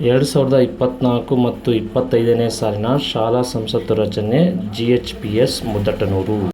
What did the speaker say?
ಎರಡು ಸಾವಿರದ ಇಪ್ಪತ್ತ್ನಾಲ್ಕು ಮತ್ತು ಇಪ್ಪತ್ತೈದನೇ ಸಾಲಿನ ಶಾಲಾ ಸಂಸತ್ತು ರಚನೆ G H P S Muddatanur